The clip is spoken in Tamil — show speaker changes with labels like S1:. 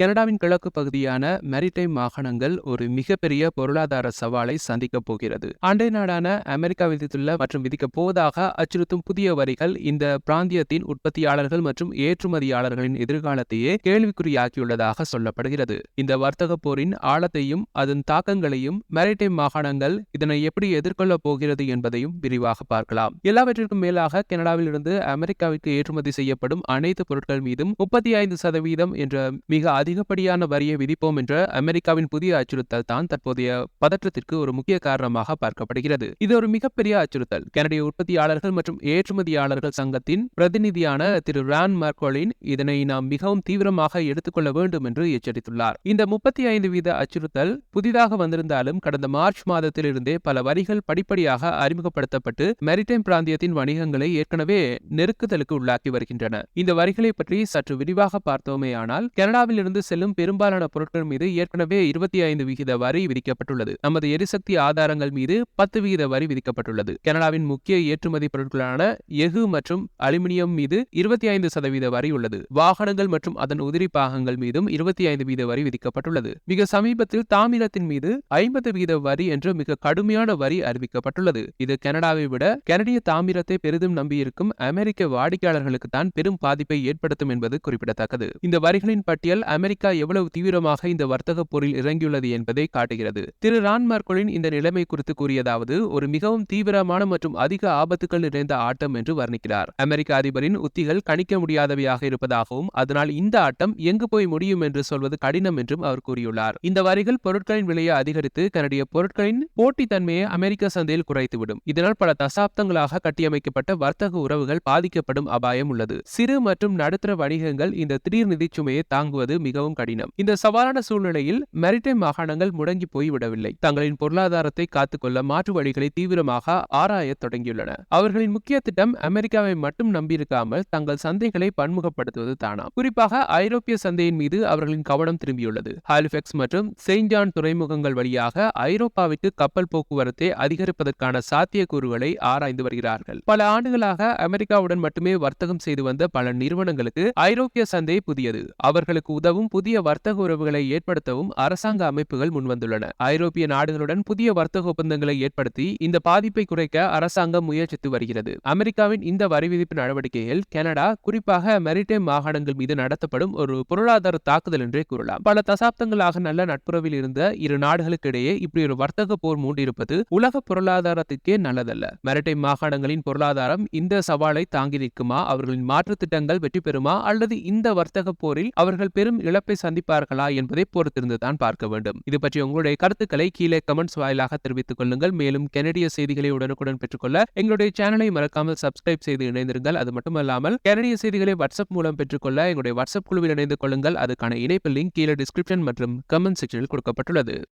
S1: கனடாவின் கிழக்கு பகுதியான மெரிடைம் மாகாணங்கள் ஒரு மிகப்பெரிய பொருளாதார சவாலை சந்திக்கப் போகிறது அண்டை நாடான அமெரிக்கா விதித்துள்ள மற்றும் விதிக்கப் போவதாக அச்சுறுத்தும் புதிய வரிகள் இந்த பிராந்தியத்தின் உற்பத்தியாளர்கள் மற்றும் ஏற்றுமதியாளர்களின் எதிர்காலத்தையே கேள்விக்குறியாக்கியுள்ளதாக சொல்லப்படுகிறது இந்த வர்த்தக போரின் ஆழத்தையும் அதன் தாக்கங்களையும் மெரிடைம் மாகாணங்கள் இதனை எப்படி எதிர்கொள்ளப் போகிறது என்பதையும் விரிவாக பார்க்கலாம் எல்லாவற்றிற்கும் மேலாக கனடாவில் இருந்து அமெரிக்காவிற்கு ஏற்றுமதி செய்யப்படும் அனைத்து பொருட்கள் மீதும் முப்பத்தி ஐந்து சதவீதம் என்ற மிக அதிகப்படியான வரியை விதிப்போம் என்ற அமெரிக்காவின் புதிய அச்சுறுத்தல் தான் தற்போதைய பதற்றத்திற்கு ஒரு முக்கிய காரணமாக பார்க்கப்படுகிறது இது ஒரு மிகப்பெரிய அச்சுறுத்தல் கனடிய உற்பத்தியாளர்கள் மற்றும் ஏற்றுமதியாளர்கள் சங்கத்தின் பிரதிநிதியான திரு ரான் மார்கோலின் இதனை நாம் மிகவும் தீவிரமாக எடுத்துக்கொள்ள வேண்டும் என்று எச்சரித்துள்ளார் இந்த முப்பத்தி ஐந்து வீத அச்சுறுத்தல் புதிதாக வந்திருந்தாலும் கடந்த மார்ச் மாதத்திலிருந்தே பல வரிகள் படிப்படியாக அறிமுகப்படுத்தப்பட்டு மெரிடைம் பிராந்தியத்தின் வணிகங்களை ஏற்கனவே நெருக்குதலுக்கு உள்ளாக்கி வருகின்றன இந்த வரிகளை பற்றி சற்று விரிவாக பார்த்தோமேயானால் கனடாவில் இருந்து கடந்து செல்லும் பெரும்பாலான பொருட்கள் மீது ஏற்கனவே இருபத்தி ஐந்து விகித வரி விதிக்கப்பட்டுள்ளது நமது எரிசக்தி ஆதாரங்கள் மீது பத்து விகித வரி விதிக்கப்பட்டுள்ளது கனடாவின் முக்கிய ஏற்றுமதி பொருட்களான எஃகு மற்றும் அலுமினியம் மீது இருபத்தி ஐந்து சதவீத வரி உள்ளது வாகனங்கள் மற்றும் அதன் உதிரி பாகங்கள் மீதும் இருபத்தி ஐந்து வீத வரி விதிக்கப்பட்டுள்ளது மிக சமீபத்தில் தாமிரத்தின் மீது ஐம்பது வீத வரி என்ற மிக கடுமையான வரி அறிவிக்கப்பட்டுள்ளது இது கனடாவை விட கனடிய தாமிரத்தை பெரிதும் நம்பியிருக்கும் அமெரிக்க வாடிக்கையாளர்களுக்கு தான் பெரும் பாதிப்பை ஏற்படுத்தும் என்பது குறிப்பிடத்தக்கது இந்த வரிகளின் பட்டியல் அமெரிக்க அமெரிக்கா எவ்வளவு தீவிரமாக இந்த வர்த்தக போரில் இறங்கியுள்ளது என்பதை காட்டுகிறது திரு ரான்மார்கோலின் இந்த நிலைமை குறித்து கூறியதாவது ஒரு மிகவும் தீவிரமான மற்றும் அதிக ஆபத்துகள் நிறைந்த ஆட்டம் என்று வர்ணிக்கிறார் அமெரிக்க அதிபரின் உத்திகள் கணிக்க முடியாதவையாக இருப்பதாகவும் அதனால் இந்த ஆட்டம் எங்கு போய் முடியும் என்று சொல்வது கடினம் என்றும் அவர் கூறியுள்ளார் இந்த வரிகள் பொருட்களின் விலையை அதிகரித்து கனடிய பொருட்களின் போட்டித்தன்மையை அமெரிக்க சந்தையில் குறைத்துவிடும் இதனால் பல தசாப்தங்களாக கட்டியமைக்கப்பட்ட வர்த்தக உறவுகள் பாதிக்கப்படும் அபாயம் உள்ளது சிறு மற்றும் நடுத்தர வணிகங்கள் இந்த திடீர் நிதிச்சுமையை தாங்குவது மிக மிகவும் கடினம் இந்த சவாலான சூழ்நிலையில் மெரிடைம் மாகாணங்கள் முடங்கி போய்விடவில்லை தங்களின் பொருளாதாரத்தை காத்துக்கொள்ள மாற்று வழிகளை தீவிரமாக ஆராய தொடங்கியுள்ளன அவர்களின் முக்கிய திட்டம் அமெரிக்காவை மட்டும் நம்பியிருக்காமல் தங்கள் சந்தைகளை பன்முகப்படுத்துவது தானாம் குறிப்பாக ஐரோப்பிய சந்தையின் மீது அவர்களின் கவனம் திரும்பியுள்ளது ஹாலிஃபெக்ஸ் மற்றும் செயின்ட் ஜான் துறைமுகங்கள் வழியாக ஐரோப்பாவிற்கு கப்பல் போக்குவரத்தை அதிகரிப்பதற்கான சாத்தியக்கூறுகளை ஆராய்ந்து வருகிறார்கள் பல ஆண்டுகளாக அமெரிக்காவுடன் மட்டுமே வர்த்தகம் செய்து வந்த பல நிறுவனங்களுக்கு ஐரோப்பிய சந்தை புதியது அவர்களுக்கு உதவும் உருவாக்கவும் புதிய வர்த்தக உறவுகளை ஏற்படுத்தவும் அரசாங்க அமைப்புகள் முன்வந்துள்ளன ஐரோப்பிய நாடுகளுடன் புதிய வர்த்தக ஒப்பந்தங்களை ஏற்படுத்தி இந்த பாதிப்பை குறைக்க அரசாங்கம் முயற்சித்து வருகிறது அமெரிக்காவின் இந்த வரி விதிப்பு நடவடிக்கையில் கனடா குறிப்பாக மெரிடைம் மாகாணங்கள் மீது நடத்தப்படும் ஒரு பொருளாதார தாக்குதல் என்றே கூறலாம் பல தசாப்தங்களாக நல்ல நட்புறவில் இருந்த இரு நாடுகளுக்கிடையே இப்படி ஒரு வர்த்தக போர் மூண்டிருப்பது உலக பொருளாதாரத்திற்கே நல்லதல்ல மெரிடைம் மாகாணங்களின் பொருளாதாரம் இந்த சவாலை தாங்கி நிற்குமா அவர்களின் மாற்று திட்டங்கள் வெற்றி பெறுமா அல்லது இந்த வர்த்தக போரில் அவர்கள் பெரும் இழப்பை சந்திப்பார்களா என்பதை பொறுத்திருந்து தான் பார்க்க வேண்டும் இது பற்றி உங்களுடைய கருத்துக்களை கீழே கமெண்ட்ஸ் வாயிலாக தெரிவித்துக் கொள்ளுங்கள் மேலும் கனடிய செய்திகளை உடனுக்குடன் பெற்றுக்கொள்ள எங்களுடைய சேனலை மறக்காமல் சப்ஸ்கிரைப் செய்து இணைந்திருங்கள் அது மட்டுமல்லாமல் கனடிய செய்திகளை வாட்ஸ்அப் மூலம் பெற்றுக்கொள்ள எங்களுடைய வாட்ஸ்அப் குழுவில் இணைந்து கொள்ளுங்கள் அதுக்கான இணைப்பு லிங்க் கீழே டிஸ்கிரிப்ஷன் மற்றும் கமெண்ட் செக்ஷனில் கொடுக்கப்பட்டுள்ளது